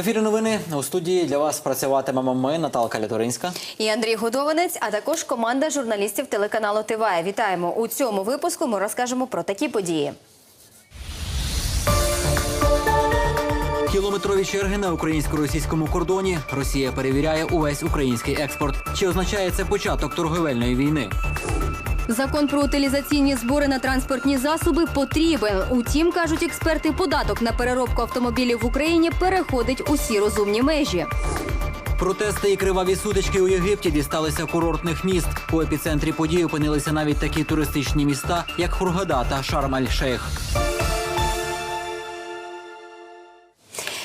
ефірі новини у студії для вас працюватимемо ми, Наталка Лятуринська. І Андрій Годованець, а також команда журналістів телеканалу ТВА. Вітаємо у цьому випуску. Ми розкажемо про такі події. Кілометрові черги на українсько-російському кордоні. Росія перевіряє увесь український експорт. Чи означає це початок торговельної війни? Закон про утилізаційні збори на транспортні засоби потрібен. Утім, кажуть експерти, податок на переробку автомобілів в Україні переходить усі розумні межі. Протести і криваві сутички у Єгипті дісталися курортних міст. У епіцентрі подій опинилися навіть такі туристичні міста, як Хургада та Шарм-аль-Шейх.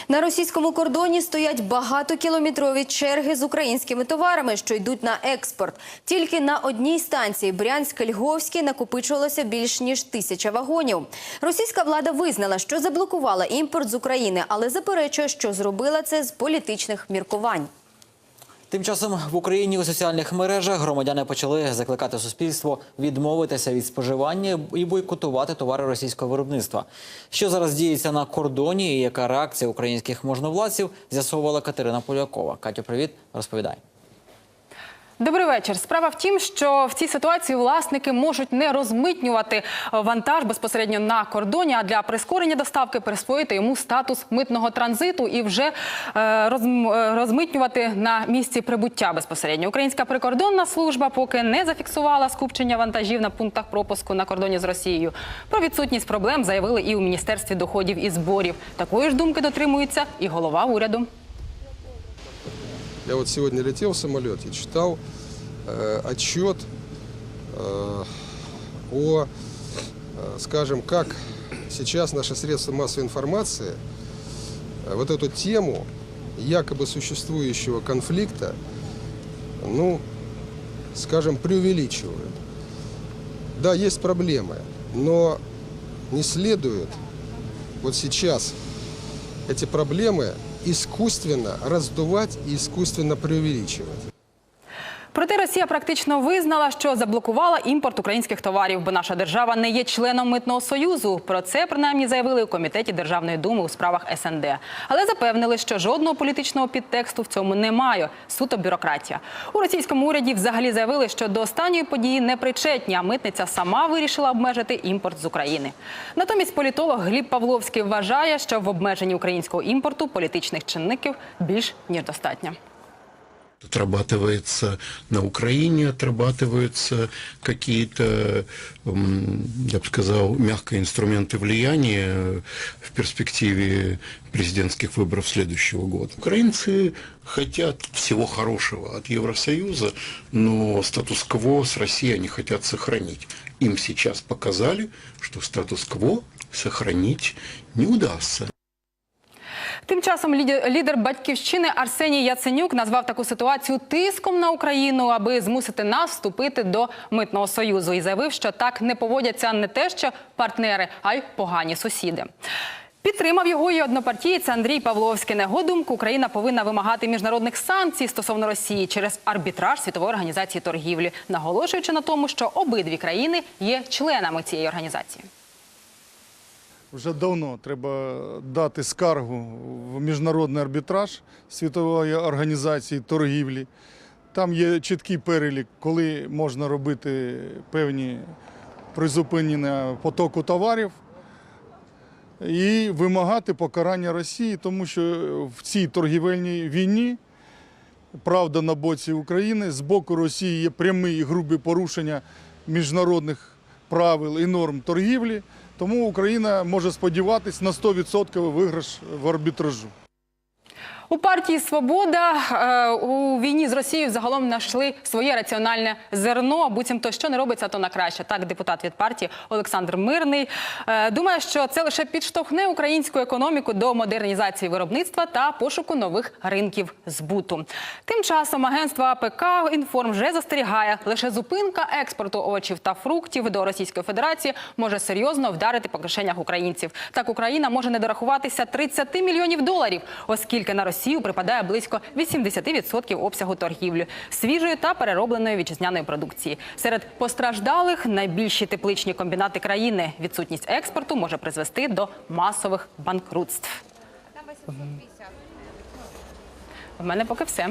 На російському кордоні стоять багатокілометрові черги з українськими товарами, що йдуть на експорт. Тільки на одній станції Брянськ-Льговській накопичувалося більш ніж тисяча вагонів. Російська влада визнала, що заблокувала імпорт з України, але заперечує, що зробила це з політичних міркувань. Тим часом в Україні у соціальних мережах громадяни почали закликати суспільство відмовитися від споживання і бойкотувати товари російського виробництва. Що зараз діється на кордоні і яка реакція українських можновладців, з'ясовувала Катерина Полякова. Катю, привіт, розповідай. Добрий вечір. Справа в тім, що в цій ситуації власники можуть не розмитнювати вантаж безпосередньо на кордоні, а для прискорення доставки присвоїти йому статус митного транзиту і вже е, е, розмитнювати на місці прибуття безпосередньо. Українська прикордонна служба поки не зафіксувала скупчення вантажів на пунктах пропуску на кордоні з Росією. Про відсутність проблем заявили і у міністерстві доходів і зборів. Такої ж думки дотримується і голова уряду. Я вот сегодня летел в самолете, читал э, отчет э, о, э, скажем, как сейчас наши средства массовой информации э, вот эту тему якобы существующего конфликта, ну, скажем, преувеличивают. Да, есть проблемы, но не следует вот сейчас эти проблемы искусственно раздувать и искусственно преувеличивать. Проте Росія практично визнала, що заблокувала імпорт українських товарів, бо наша держава не є членом митного союзу. Про це принаймні заявили у комітеті Державної думи у справах СНД. Але запевнили, що жодного політичного підтексту в цьому немає. Суто бюрократія. У російському уряді взагалі заявили, що до останньої події не причетні, а митниця сама вирішила обмежити імпорт з України. Натомість політолог Гліб Павловський вважає, що в обмеженні українського імпорту політичних чинників більш ніж достатньо. Отрабатывается на Украине, отрабатываются какие-то, я бы сказал, мягкие инструменты влияния в перспективе президентских выборов следующего года. Украинцы хотят всего хорошего от Евросоюза, но статус-кво с Россией они хотят сохранить. Им сейчас показали, что статус-кво сохранить не удастся. Тим часом лідер батьківщини Арсеній Яценюк назвав таку ситуацію тиском на Україну, аби змусити нас вступити до митного союзу, і заявив, що так не поводяться не те, що партнери, а й погані сусіди. Підтримав його і однопартієць Андрій Павловський. На його думку, Україна повинна вимагати міжнародних санкцій стосовно Росії через арбітраж світової організації торгівлі, наголошуючи на тому, що обидві країни є членами цієї організації. Вже давно треба дати скаргу в міжнародний арбітраж світової організації торгівлі. Там є чіткий перелік, коли можна робити певні призупинення потоку товарів і вимагати покарання Росії, тому що в цій торгівельній війні правда на боці України з боку Росії є прямі і грубі порушення міжнародних правил і норм торгівлі. Тому Україна може сподіватись на 100% виграш в арбітражу. У партії Свобода е, у війні з Росією загалом знайшли своє раціональне зерно. Буцімто що не робиться, то на краще. Так, депутат від партії Олександр Мирний е, думає, що це лише підштовхне українську економіку до модернізації виробництва та пошуку нових ринків збуту. Тим часом агентство АПК інформ вже застерігає, лише зупинка експорту овочів та фруктів до Російської Федерації може серйозно вдарити по кишенях українців. Так Україна може не дорахуватися 30 мільйонів доларів, оскільки на Росію припадає близько 80% обсягу торгівлі свіжої та переробленої вітчизняної продукції. Серед постраждалих найбільші тепличні комбінати країни. Відсутність експорту може призвести до масових банкрутств. В мене поки все.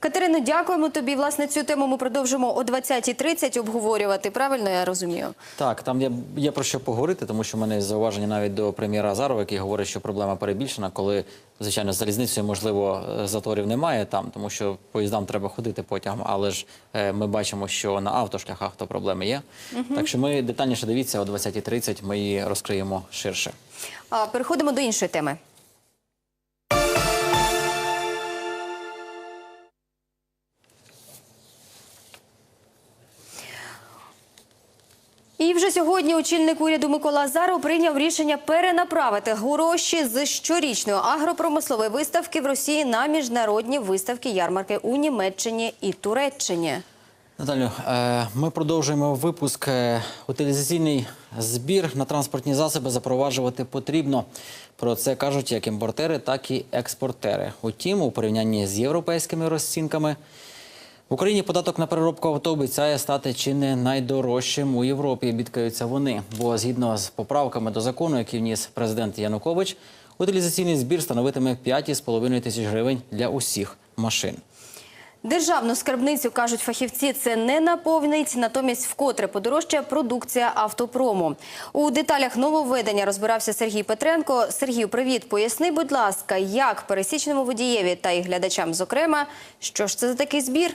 Катерино, дякуємо тобі. Власне, цю тему ми продовжимо о 20.30 обговорювати. Правильно я розумію? Так, там є, є про що поговорити, тому що в мене зауваження навіть до прем'єра Азарова, який говорить, що проблема перебільшена, коли, звичайно, з залізницею, можливо, заторів немає там, тому що поїздам треба ходити потягом, але ж е, ми бачимо, що на автошляхах то проблеми є. Так що ми детальніше дивіться о 20.30, ми її розкриємо ширше. А, переходимо до іншої теми. І вже сьогодні очільник уряду Микола Азаров прийняв рішення перенаправити гроші з щорічної агропромислової виставки в Росії на міжнародні виставки ярмарки у Німеччині і Туреччині. Наталю, е, ми продовжуємо випуск. Е, Утилізаційний збір на транспортні засоби запроваджувати потрібно. Про це кажуть як імпортери, так і експортери. Утім, у порівнянні з європейськими розцінками в Україні податок на переробку авто обіцяє стати чи не найдорожчим у Європі. Бідкаються вони. Бо згідно з поправками до закону, які вніс президент Янукович, утилізаційний збір становитиме 5,5 тисяч гривень для усіх машин. Державну скарбницю, кажуть фахівці, це не наповнить, натомість вкотре подорожчає продукція автопрому. У деталях нововведення розбирався Сергій Петренко. Сергію, привіт. Поясни, будь ласка, як пересічному водієві та й глядачам, зокрема, що ж це за такий збір?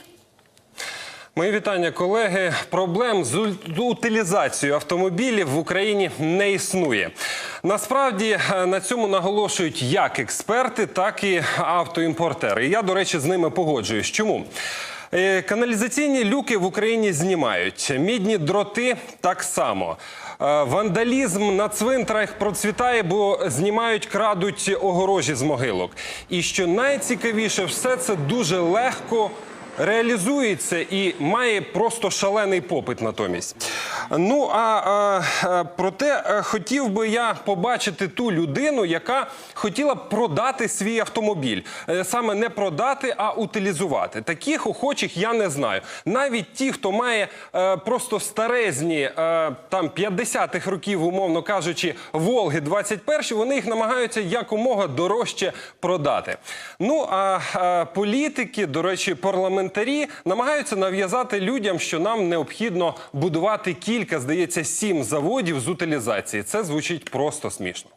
Мої вітання, колеги. Проблем з утилізацією автомобілів в Україні не існує. Насправді е, на цьому наголошують як експерти, так і автоімпортери. І я, до речі, з ними погоджуюсь. Чому? Е, Каналізаційні люки в Україні знімають, мідні дроти так само. Е, Вандалізм на цвинтарах процвітає, бо знімають, крадуть огорожі з могилок. І що найцікавіше, все це дуже легко реалізується і має просто шалений попит натомість. Ну а, а проте е, хотів би я побачити ту людину, яка хотіла б продати свій автомобіль. Е, Саме не продати, а утилізувати. Таких охочих я не знаю. Навіть ті, хто має е, просто старезні е, там 50-х років, умовно кажучи, Волги 21, вони їх намагаються якомога дорожче продати. Ну а, а політики, до речі, парламентарі намагаються нав'язати людям, що нам необхідно будувати кілька, здається, сім заводів з утилізації. Це звучить просто смішно.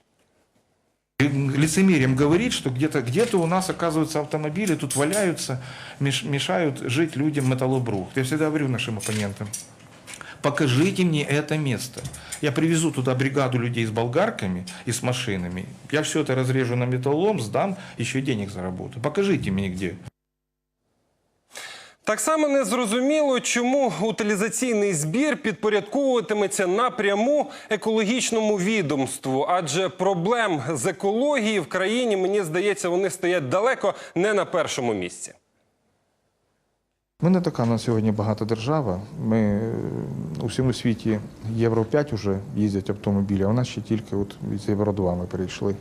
лицемерием говорить, что где-то где у нас, оказывается, автомобили тут валяются, меш- мешают жить людям металлобрухт. Я всегда говорю нашим оппонентам, покажите мне это место. Я привезу туда бригаду людей с болгарками и с машинами. Я все это разрежу на металлолом, сдам, еще и денег заработаю. Покажите мне где. Так само не зрозуміло, чому утилізаційний збір підпорядковуватиметься напряму екологічному відомству, адже проблем з екологією в країні, мені здається, вони стоять далеко не на першому місці. Ми не така на сьогодні багата держава. Ми е, у всьому світі Євро 5 вже їздять автомобілі, а у нас ще тільки от від Євро 2 ми перейшли.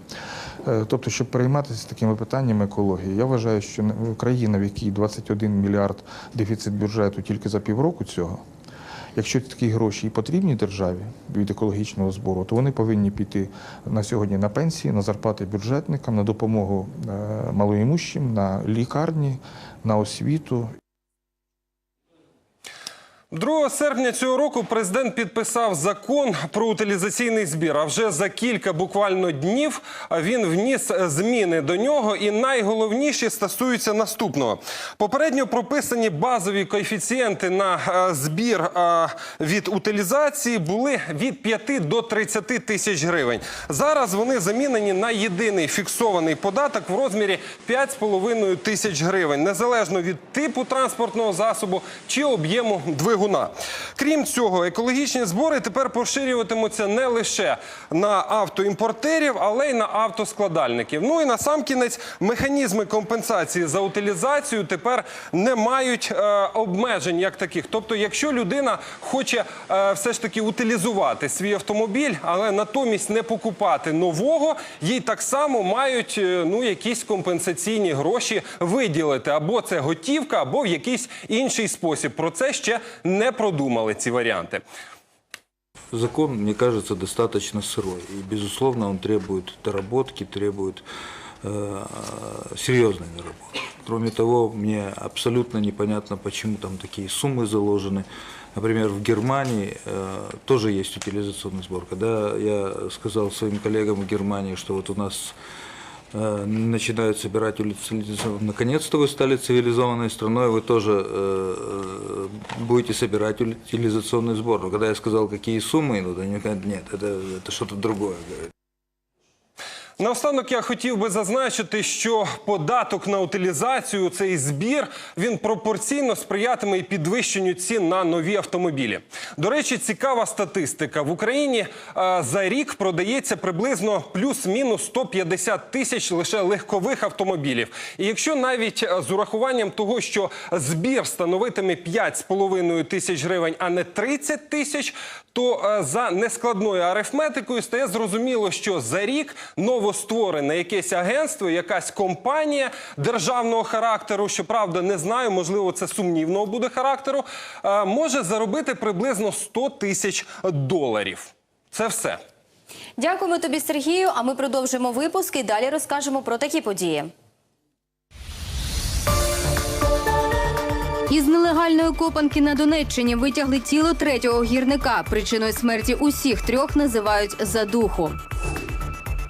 Е, Тобто, щоб перейматися такими питаннями екології, я вважаю, що країна, в якій 21 мільярд дефіцит бюджету тільки за півроку цього. Якщо такі гроші і потрібні державі від екологічного збору, то вони повинні піти на сьогодні на пенсії, на зарплати бюджетникам, на допомогу е, малоімущим, на лікарні, на освіту 2 серпня цього року президент підписав закон про утилізаційний збір. А вже за кілька буквально днів він вніс зміни до нього. І найголовніші стосуються наступного: попередньо прописані базові коефіцієнти на е, збір е, від утилізації були від 5 до 30 тисяч гривень. Зараз вони замінені на єдиний фіксований податок в розмірі 5,5 тисяч гривень, незалежно від типу транспортного засобу чи об'єму двигуна. Крім цього, екологічні збори тепер поширюватимуться не лише на автоімпортерів, але й на автоскладальників. Ну і на сам кінець механізми компенсації за утилізацію тепер не мають е, обмежень як таких. Тобто, якщо людина хоче е, все ж таки утилізувати свій автомобіль, але натомість не покупати нового, їй так само мають е, ну якісь компенсаційні гроші виділити або це готівка, або в якийсь інший спосіб. Про це ще не продумали ці варіанти. Закон, мне кажется, достаточно сырой. И, безусловно, он требует доработки, требует э, серьезной наработки. Кроме того, мне абсолютно непонятно, почему там такие суммы заложены. Например, в Германии э, тоже есть утилизационный сбор. Когда я сказал своим коллегам в Германии, что вот у нас э, начинают собирать утилизационный, наконец-то вы стали цивилизованной страной, вы тоже э, э, будете собирать утилизационный сбор. Но когда я сказал, какие суммы, ну, они говорят, нет, это, это что-то другое. говорят. Наостанок я хотів би зазначити, що податок на утилізацію, цей збір, він пропорційно сприятиме і підвищенню цін на нові автомобілі. До речі, цікава статистика. В Україні е, за рік продається приблизно плюс-мінус 150 тисяч лише легкових автомобілів. І якщо навіть е, з урахуванням того, що збір становитиме 5,5 тисяч гривень, а не 30 тисяч, то е, за нескладною арифметикою стає зрозуміло, що за рік новостворене якесь агентство, якась компанія державного характеру, щоправда, не знаю, можливо, це сумнівного буде характеру, е, може заробити приблизно 100 тисяч доларів. Це все. Дякуємо тобі, Сергію. А ми продовжимо випуск і далі розкажемо про такі події. Із нелегальної копанки на Донеччині витягли тіло третього гірника. Причиною смерті усіх трьох називають задуху.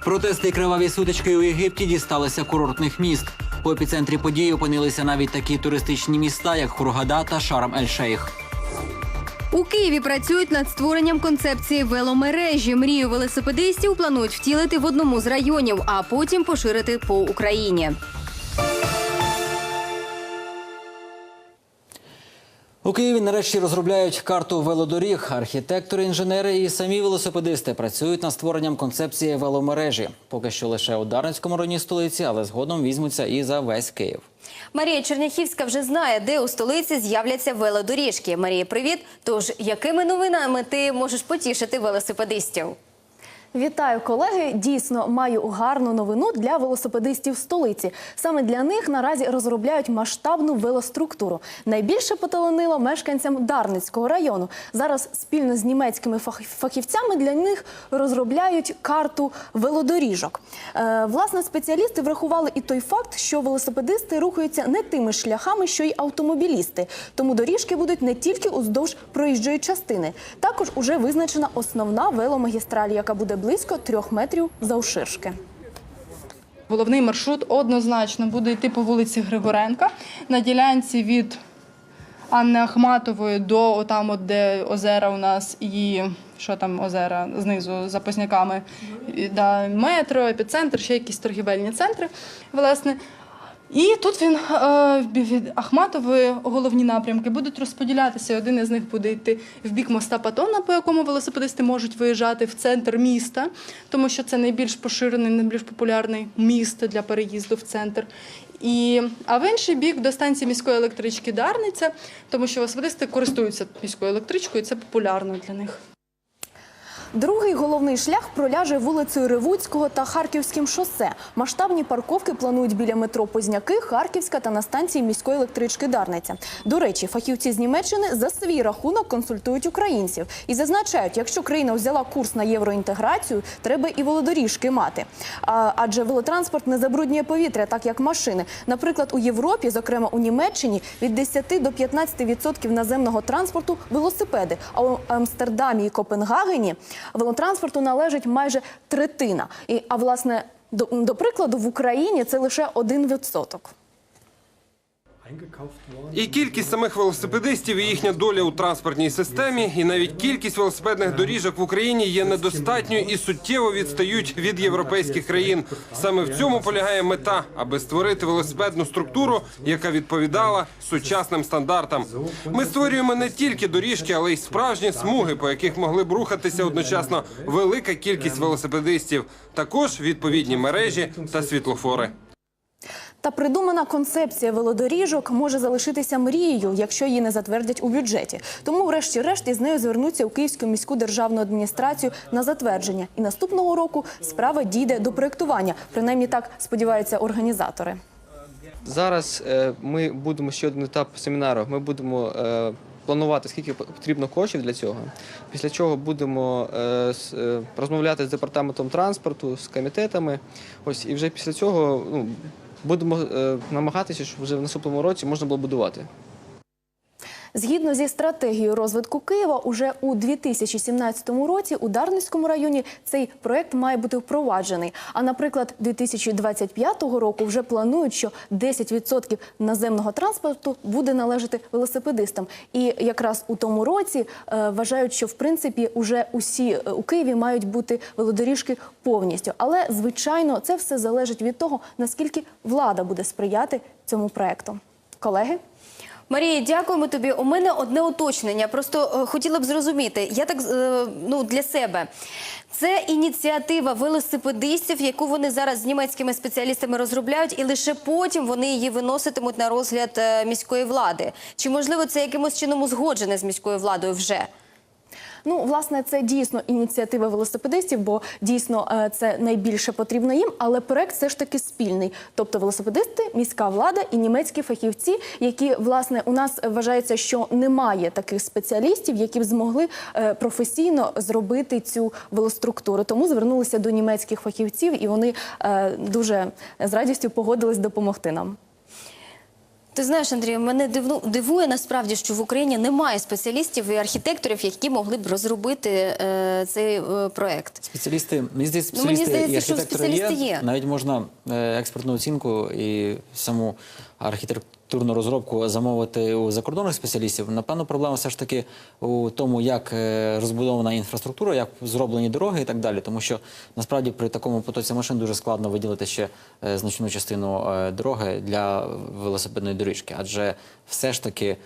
Протести і криваві сутички у Єгипті дісталися курортних міст. У епіцентрі події опинилися навіть такі туристичні міста, як Хургада та Шарм-ель-Шейх. У Києві працюють над створенням концепції веломережі. Мрію велосипедистів планують втілити в одному з районів, а потім поширити по Україні. У Києві нарешті розробляють карту велодоріг. Архітектори, інженери і самі велосипедисти працюють над створенням концепції веломережі. Поки що лише у Дарницькому районі столиці, але згодом візьмуться і за весь Київ. Марія Черняхівська вже знає, де у столиці з'являться велодоріжки. Марія, привіт. Тож, якими новинами ти можеш потішити велосипедистів? Вітаю, колеги. Дійсно маю гарну новину для велосипедистів столиці. Саме для них наразі розробляють масштабну велоструктуру. Найбільше поталанило мешканцям Дарницького району. Зараз спільно з німецькими фахівцями для них розробляють карту велодоріжок. Е, власне, спеціалісти врахували і той факт, що велосипедисти рухаються не тими шляхами, що й автомобілісти. Тому доріжки будуть не тільки уздовж проїжджої частини. Також уже визначена основна веломагістраль, яка буде близько трьох метрів завширшки. Головний маршрут однозначно буде йти по вулиці Григоренка на ділянці від Анни Ахматової до там, де озера у нас і що там озера знизу за Позняками, да, метро, епіцентр, ще якісь торгівельні центри. Власне. І тут він е, від Ахматової головні напрямки будуть розподілятися. Один із них буде йти в бік моста Патона, по якому велосипедисти можуть виїжджати в центр міста, тому що це найбільш поширений, найбільш популярний місто для переїзду в центр. І, а в інший бік до станції міської електрички Дарниця, тому що велосипедисти користуються міською електричкою, і це популярно для них. Другий головний шлях проляже вулицею Ревуцького та Харківським шосе. Масштабні парковки планують біля метро Позняки, Харківська та на станції міської електрички Дарниця. До речі, фахівці з Німеччини за свій рахунок консультують українців і зазначають, якщо країна взяла курс на євроінтеграцію, треба і велодоріжки мати. Адже велотранспорт не забруднює повітря, так як машини. Наприклад, у Європі, зокрема у Німеччині, від 10 до 15% наземного транспорту велосипеди. А у Амстердамі і Копенгагені велотранспорту належить майже третина. І, а власне, до, до прикладу, в Україні це лише 1%. І кількість самих велосипедистів і їхня доля у транспортній системі, і навіть кількість велосипедних доріжок в Україні є недостатньою і суттєво відстають від європейських країн. Саме в цьому полягає мета, аби створити велосипедну структуру, яка відповідала сучасним стандартам. Ми створюємо не тільки доріжки, але й справжні смуги, по яких могли б рухатися одночасно велика кількість велосипедистів, також відповідні мережі та світлофори. Та придумана концепція велодоріжок може залишитися мрією, якщо її не затвердять у бюджеті. Тому, врешті-решт, із нею звернуться у Київську міську державну адміністрацію на затвердження. І наступного року справа дійде до проєктування. Принаймні так сподіваються організатори. Зараз е, ми будемо ще один етап семінару. Ми будемо е, планувати, скільки потрібно коштів для цього. Після чого будемо е, розмовляти з департаментом транспорту, з комітетами. Ось і вже після цього ну, будемо е, намагатися, щоб вже в наступному році можна було будувати. Згідно зі стратегією розвитку Києва, уже у 2017 році у Дарницькому районі цей проект має бути впроваджений. А наприклад, 2025 року вже планують, що 10% наземного транспорту буде належати велосипедистам. І якраз у тому році е, вважають, що в принципі уже усі е, у Києві мають бути велодоріжки повністю. Але звичайно, це все залежить від того, наскільки влада буде сприяти цьому проекту. Колеги. Марія, дякуємо тобі. У мене одне уточнення. Просто е, хотіла б зрозуміти. Я так е, ну для себе. Це ініціатива велосипедистів, яку вони зараз з німецькими спеціалістами розробляють, і лише потім вони її виноситимуть на розгляд е, міської влади. Чи можливо це якимось чином узгоджене з міською владою вже? Ну, власне, це дійсно ініціатива велосипедистів, бо дійсно е, це найбільше потрібно їм. Але проект все ж таки спільний. Тобто велосипедисти, міська влада і німецькі фахівці, які власне у нас вважається, що немає таких спеціалістів, які б змогли е, професійно зробити цю велоструктуру. Тому звернулися до німецьких фахівців, і вони е, дуже з радістю погодились допомогти нам. Ти знаєш, Андрію, мене дивну, дивує насправді, що в Україні немає спеціалістів і архітекторів, які могли б розробити е, цей е, проект. Спеціалісти, мені здається, Ну, мені спеціалісти і здається, що архітектори спеціалісти є. Навіть можна е, експертну оцінку і саму архітектурну розробку замовити у закордонних спеціалістів. Напевно, проблема все ж таки у тому, як е, розбудована інфраструктура, як зроблені дороги і так далі. Тому що насправді при такому потоці машин дуже складно виділити ще е, значну частину е, дороги для велосипедної доріжки, адже все ж таки.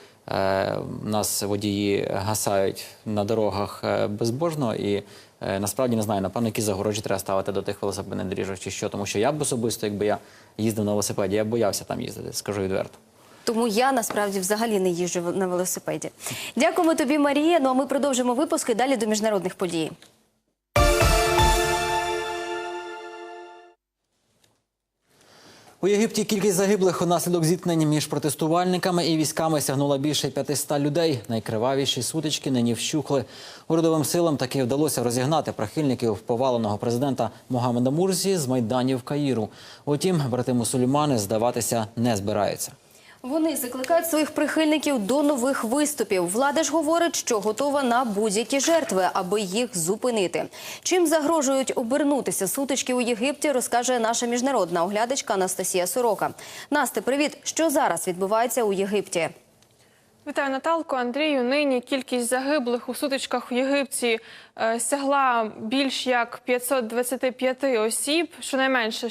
Нас водії гасають на дорогах безбожно і насправді не знаю, напевно, які загорожі треба ставити до тих велосипедних доріжок чи що. Тому що я б особисто, якби я їздив на велосипеді, я б боявся там їздити, скажу відверто. Тому я насправді взагалі не їжджу на велосипеді. Дякуємо тобі, Марія. Ну а ми продовжимо випуск і далі до міжнародних подій. У Єгипті кількість загиблих унаслідок зіткнень між протестувальниками і військами сягнула більше 500 людей. Найкривавіші сутички нині вщухли. Урядовим силам таки вдалося розігнати прихильників поваленого президента Могамеда Мурсі з майданів Каїру. Утім, брати мусульмани здаватися не збираються. Вони закликають своїх прихильників до нових виступів. Влада ж говорить, що готова на будь-які жертви, аби їх зупинити. Чим загрожують обернутися сутички у Єгипті, розкаже наша міжнародна оглядачка Анастасія Сорока. Насте, привіт! Що зараз відбувається у Єгипті? Вітаю Наталко, Андрію. Нині кількість загиблих у сутичках у Єгипті е, сягла більш як 525 осіб, щонайменше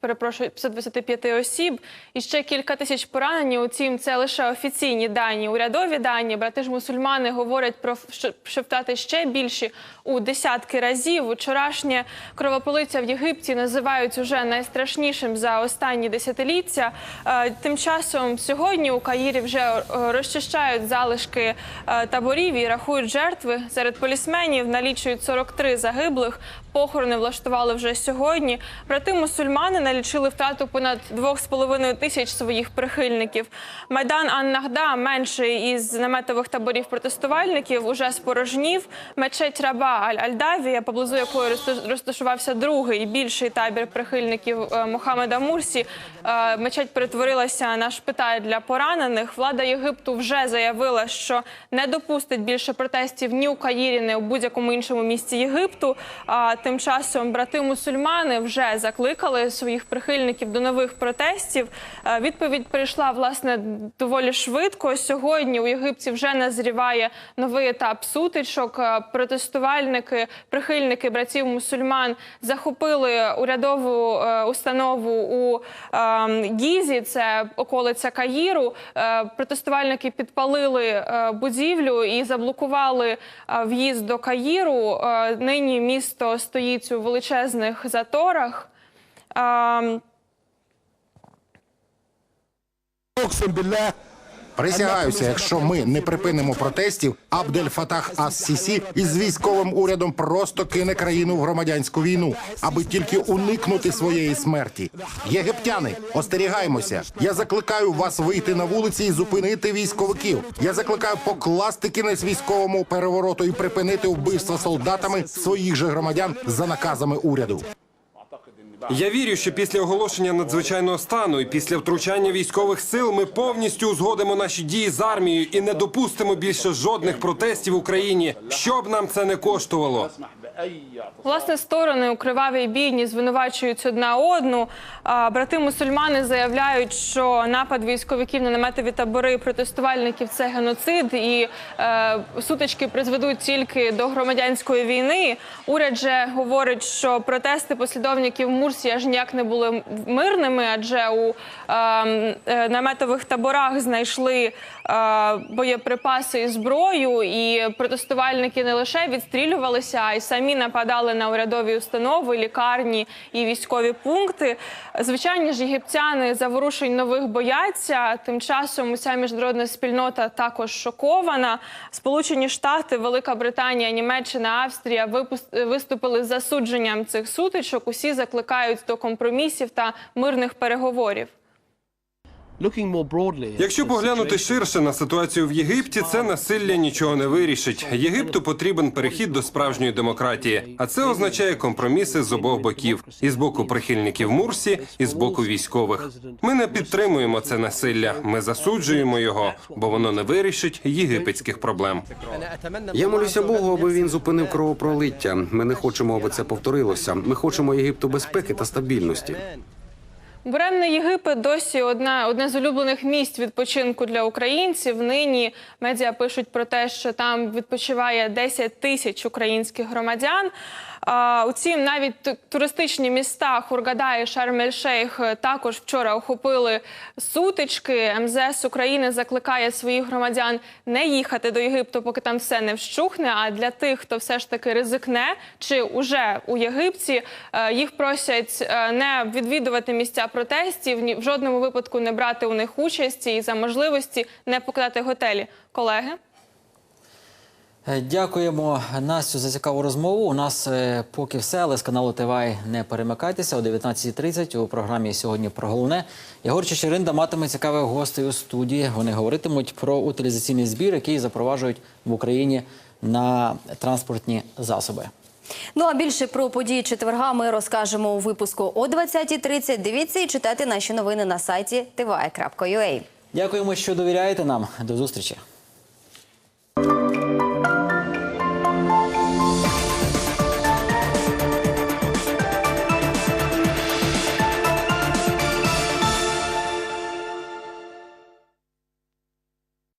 перепрошую, 525 осіб, і ще кілька тисяч поранені. Утім, це лише офіційні дані, урядові дані. Брати ж мусульмани говорять про що, що втрати ще більші у десятки разів. Вчорашнє кровополиття в Єгипті називають уже найстрашнішим за останні десятиліття. Е, Тим часом сьогодні у Каїрі вже е, розчищають залишки е, таборів і рахують жертви. Серед полісменів налічують 43 загиблих. Похорони влаштували вже сьогодні. Брати мусульмани налічили втрату понад 2,5 тисяч своїх прихильників. Майдан Ан-Нахда, менший із наметових таборів протестувальників, уже спорожнів. Мечеть Раба Аль-Альдавія, поблизу якої розташувався другий більший табір прихильників е, Мохамеда Мурсі. Е, Мечеть перетворилася на шпиталь для поранених. Влада Єгипту вже заявила, що не допустить більше протестів ні у Каїрі, ні у будь-якому іншому місці Єгипту. Тим часом брати мусульмани вже закликали своїх прихильників до нових протестів. Е, Відповідь прийшла власне доволі швидко. Сьогодні у Єгипті вже назріває новий етап сутичок. Е, Протестувальники, прихильники братів мусульман захопили урядову е, установу у е, Гізі, це околиця Каїру. Протестувальники підпалили будівлю і заблокували в'їзд до Каїру. Нині місто стоїть у величезних заторах. Оксим. Присягаюся, якщо ми не припинимо протестів, Абдель Фатах Ас-Сісі із військовим урядом просто кине країну в громадянську війну, аби тільки уникнути своєї смерті. Єгиптяни, остерігаємося. Я закликаю вас вийти на вулиці і зупинити військовиків. Я закликаю покласти кінець військовому перевороту і припинити вбивства солдатами своїх же громадян за наказами уряду. Я вірю, що після оголошення надзвичайного стану і після втручання військових сил ми повністю узгодимо наші дії з армією і не допустимо більше жодних протестів в Україні, що б нам це не коштувало. Власне, сторони у кривавій бійні звинувачують одна одну. Брати мусульмани заявляють, що напад військовиків на наметові табори протестувальників це геноцид, і е, сутички призведуть тільки до громадянської війни. Уряд же говорить, що протести послідовників Мурсі аж ніяк не були мирними, адже у е, е, наметових таборах знайшли е, боєприпаси і зброю, і протестувальники не лише відстрілювалися, а й самі нападали на урядові установи, лікарні і військові пункти. Звичайні ж єгиптяни заворушень нових бояться. Тим часом уся міжнародна спільнота також шокована. Сполучені Штати, Велика Британія, Німеччина, Австрія виступили з засудженням цих сутичок. Усі закликають до компромісів та мирних переговорів. Якщо поглянути ширше на ситуацію в Єгипті, це насилля нічого не вирішить. Єгипту потрібен перехід до справжньої демократії, а це означає компроміси з обох боків: і з боку прихильників Мурсі, і з боку військових. Ми не підтримуємо це насилля. Ми засуджуємо його, бо воно не вирішить єгипетських проблем. Я молюся Богу, аби він зупинив кровопролиття. Ми не хочемо, аби це повторилося. Ми хочемо Єгипту безпеки та стабільності. Буремний Єгипет досі одна одне з улюблених місць відпочинку для українців. Нині медіа пишуть про те, що там відпочиває 10 тисяч українських громадян. Утім, навіть туристичні міста Хургада і Шарм-ель-Шейх також вчора охопили сутички. МЗС України закликає своїх громадян не їхати до Єгипту, поки там все не вщухне. А для тих, хто все ж таки ризикне чи уже у Єгипті, е, їх просять е, не відвідувати місця протестів, в жодному випадку не брати у них участі і за можливості не покидати готелі. Колеги. Е, Дякуємо Настю за цікаву розмову. У нас е, поки все, але з каналу ТВАЙ не перемикайтеся. О 19.30 у програмі сьогодні про головне. Єгор Чечеринда матиме цікавих гостей у студії. Вони говоритимуть про утилізаційний збір, який запроваджують в Україні на транспортні засоби. Ну а більше про події четверга ми розкажемо у випуску о 20.30. Дивіться і читайте наші новини на сайті tva.ua. Дякуємо, що довіряєте нам. До зустрічі.